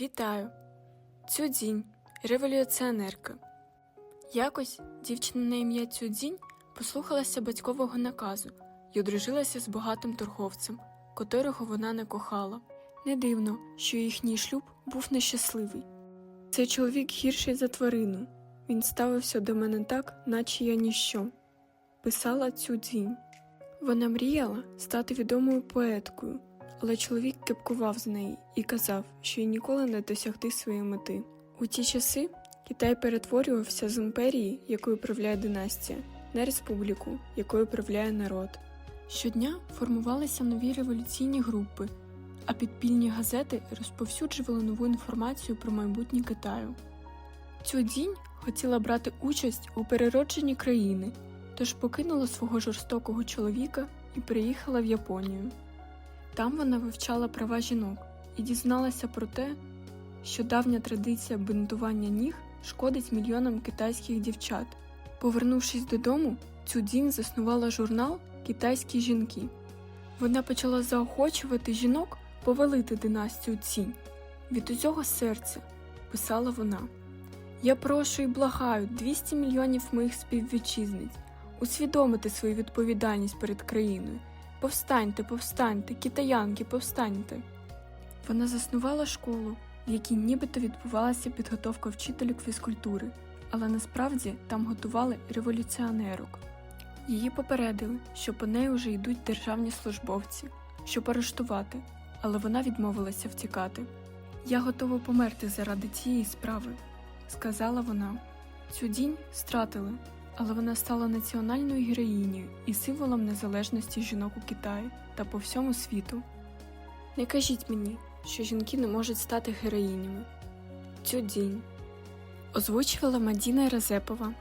Вітаю! Цюдзінь, революціонерка. Якось дівчина на ім'я Цюдзінь послухалася батькового наказу і одружилася з багатим торговцем, котрого вона не кохала. Не дивно, що їхній шлюб був нещасливий. Цей чоловік гірший за тварину. Він ставився до мене так, наче я ніщо. Писала Цюдзінь. Вона мріяла стати відомою поеткою, але чоловік кепкував з неї і казав, що їй ніколи не досягти своєї мети. У ті часи Китай перетворювався з імперії, якою правляє династія, на республіку, якою правляє народ. Щодня формувалися нові революційні групи, а підпільні газети розповсюджували нову інформацію про майбутнє Китаю. Цюдзінь хотіла брати участь у переродженні країни, тож покинула свого жорстокого чоловіка і приїхала в Японію. Там вона вивчала права жінок і дізналася про те, що давня традиція бинтування ніг шкодить мільйонам китайських дівчат. Повернувшись додому, Цюдзін заснувала журнал Китайські жінки. Вона почала заохочувати жінок повалити династію Цінь. Від усього серця, писала вона. Я прошу і благаю 200 мільйонів моїх співвітчизниць усвідомити свою відповідальність перед країною. Повстаньте, повстаньте, китаянки, повстаньте. Вона заснувала школу, в якій нібито відбувалася підготовка вчителів фізкультури, але насправді там готували революціонерок. Її попередили, що по неї вже йдуть державні службовці, щоб арештувати, але вона відмовилася втікати. Я готова померти заради цієї справи, сказала вона. Цю дінь стратили, але вона стала національною героїнею і символом незалежності жінок у Китаї та по всьому світу. Не кажіть мені, що жінки не можуть стати героїнями. Цю дінь озвучувала Мадіна Разепова.